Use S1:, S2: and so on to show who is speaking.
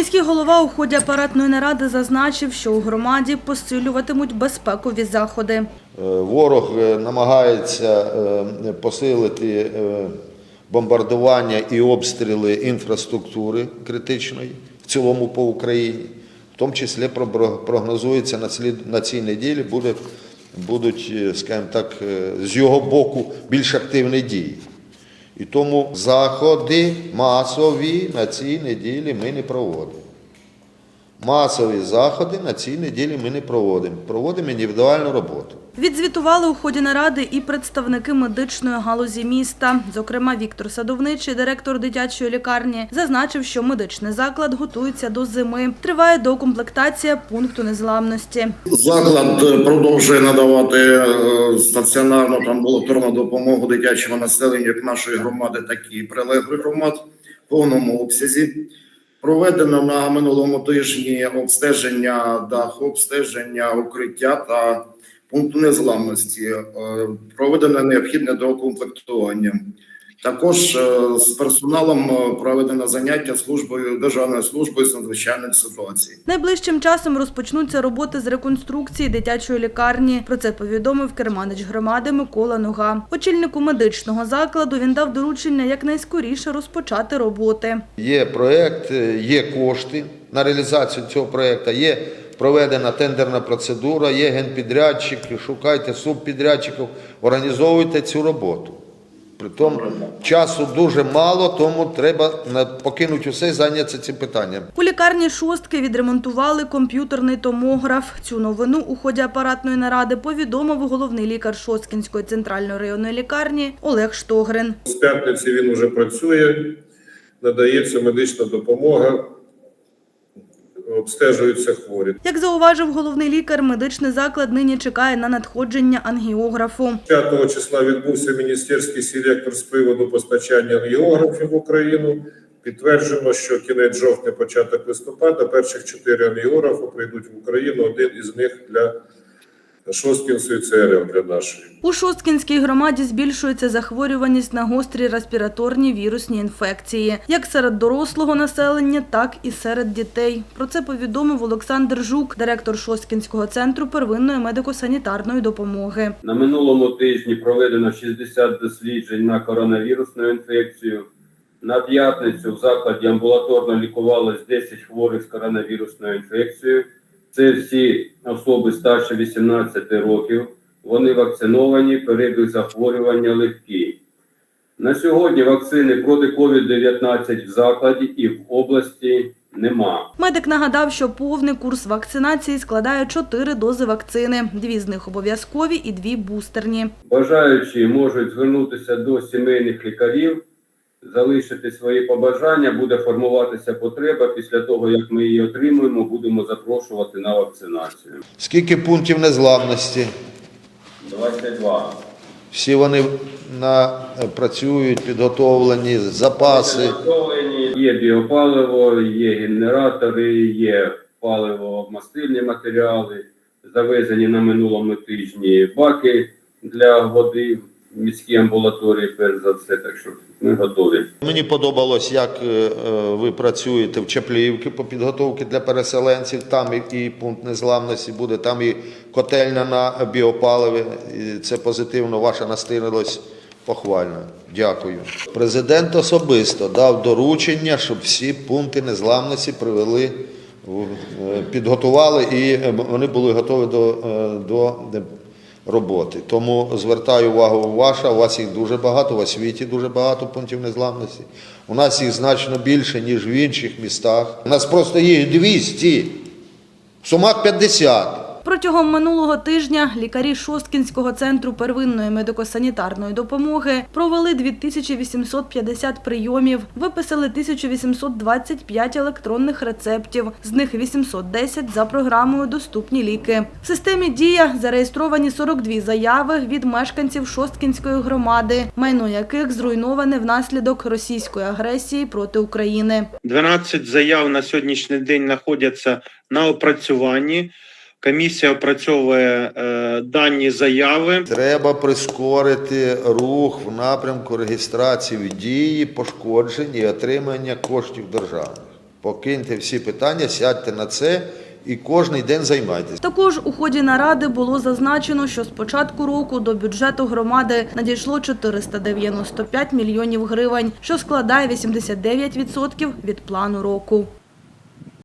S1: Міський голова у ході апаратної наради зазначив, що у громаді посилюватимуть безпекові заходи.
S2: Е, Ворог е, намагається е, посилити бомбардування і обстріли інфраструктури критичної в цілому по Україні. В тому числі прогнозується на цій неділі будуть, е, скажімо так, з його боку більш активні дії. І тому заходи масові на цій неділі ми не проводимо. Масові заходи на цій неділі ми не проводимо. Проводимо індивідуальну роботу.
S1: Відзвітували у ході наради і представники медичної галузі міста. Зокрема, Віктор Садовничий, директор дитячої лікарні, зазначив, що медичний заклад готується до зими. Триває докомплектація пункту незламності.
S3: Заклад е, продовжує надавати е, стаціонарну та амбулаторну допомогу дитячому населенню як нашої громади, так і прилеглих громад в повному обсязі. Проведено на минулому тижні обстеження даху, обстеження укриття та пункту незламності. Е, Проведено необхідне доукомплектування. Також е, з персоналом е, проведено заняття службою Державною службою з надзвичайних ситуацій.
S1: Найближчим часом розпочнуться роботи з реконструкції дитячої лікарні. Про це повідомив керманич громади Микола Нога. Очільнику медичного закладу він дав доручення якнайскоріше розпочати роботи.
S2: Є проєкт, е, є кошти на реалізацію цього проєкту, є проведена тендерна процедура, є генпідрядчик, шукайте субпідрядчиків, організовуйте цю роботу. Притом часу дуже мало, тому треба покинути усе і зайнятися цим питанням.
S1: У лікарні шостки відремонтували комп'ютерний томограф. Цю новину у ході апаратної наради повідомив головний лікар Шосткінської центральної районної лікарні Олег Штогрин.
S4: З п'ятниці він уже працює, надається медична допомога, обстежуються хворі.
S1: Як зауважив головний лікар, медичний заклад нині чекає на надходження ангіографу.
S4: 5 числа відбувся міністерський селектор з приводу постачання ангіографів в Україну. Підтверджено, що кінець жовтня, початок листопада, перших чотири ангіографи прийдуть в Україну. Один із них для Шосткінської ЦРЛ для нашої.
S1: У Шосткінській громаді збільшується захворюваність на гострі респіраторні вірусні інфекції, як серед дорослого населення, так і серед дітей. Про це повідомив Олександр Жук, директор Шосткінського центру первинної медико-санітарної допомоги.
S5: На минулому тижні проведено 60 досліджень на коронавірусну інфекцію. На п'ятницю в закладі амбулаторно лікувалось 10 хворих з коронавірусною інфекцією. Це всі особи старше 18 років. Вони вакциновані, перебіг захворювання легкий. На сьогодні вакцини проти COVID-19 в закладі і в області нема.
S1: Медик нагадав, що повний курс вакцинації складає чотири дози вакцини. Дві з них обов'язкові і дві бустерні.
S5: Бажаючі можуть звернутися до сімейних лікарів, залишити свої побажання, буде формуватися потреба. Після того, як ми її отримуємо, будемо запрошувати на вакцинацію.
S2: Скільки пунктів незламності?
S5: 22.
S2: Всі вони на, працюють, підготовлені, запаси.
S5: Підготовлені. Є біопаливо, є генератори, є паливо-мастильні матеріали, завезені на минулому тижні баки для води міській амбулаторії, перш за все, так що ми готові.
S2: Мені подобалось, як е, е, ви працюєте в Чапліївці по підготовці для переселенців. Там і, пункт незламності буде, там і котельня на біопаливі. Це позитивно, ваша настирилась похвально. Дякую. Президент особисто дав доручення, щоб всі пункти незламності привели, е, підготували і вони були готові до, до роботи. Тому звертаю увагу ваша, у вас їх дуже багато, у освіті дуже багато пунктів незламності. У нас їх значно більше, ніж в інших містах. У нас просто їх 200, в Сумах 50.
S1: Протягом минулого тижня лікарі Шосткінського центру первинної медико-санітарної допомоги провели 2850 прийомів, виписали 1825 електронних рецептів, з них 810 за програмою «Доступні ліки». В системі «Дія» зареєстровані 42 заяви від мешканців Шосткінської громади, майно яких зруйноване внаслідок російської агресії проти України.
S6: 12 заяв на сьогоднішній день знаходяться на опрацюванні. Комісія опрацьовує е, дані заяви.
S2: Треба прискорити рух в напрямку реєстрації дії, пошкоджень і отримання коштів держави. Покиньте всі питання, сядьте на це і кожен день займайтесь.
S1: Також у ході наради було зазначено, що з початку року до бюджету громади надійшло 495 мільйонів гривень, що складає 89% від плану року.